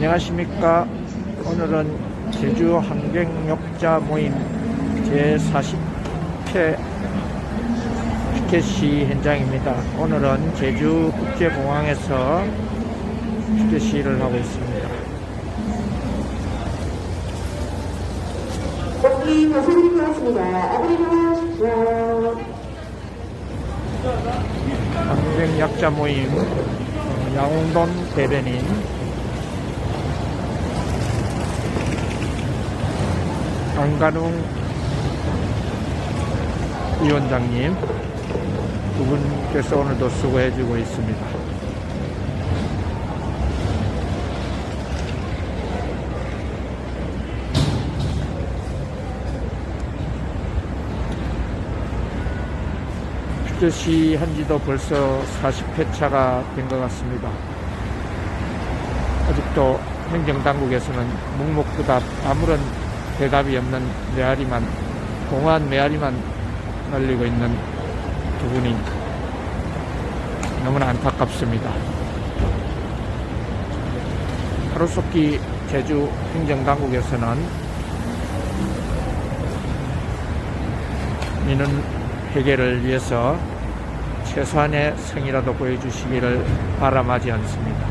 안녕하십니까. 오늘은 제주 환경역자 모임 제40회 피켓시 현장입니다. 오늘은 제주 국제공항에서 피켓시를 하고 있습니다. 환경약자 모임 어, 양홍돈 대변인 안가룽 위원장님 두 분께서 오늘도 수고해주고 있습니다. 피켓이 한 지도 벌써 40회차가 된 것 같습니다. 아직도 행정당국에서는 묵묵부답 아무런 대답이 없는 메아리만, 공허한 메아리만 날리고 있는 두 분이 너무나 안타깝습니다. 하루속히 제주 행정당국에서는 이는 해결을 위해서 최소한의 성이라도 보여주시기를 바람하지 않습니다.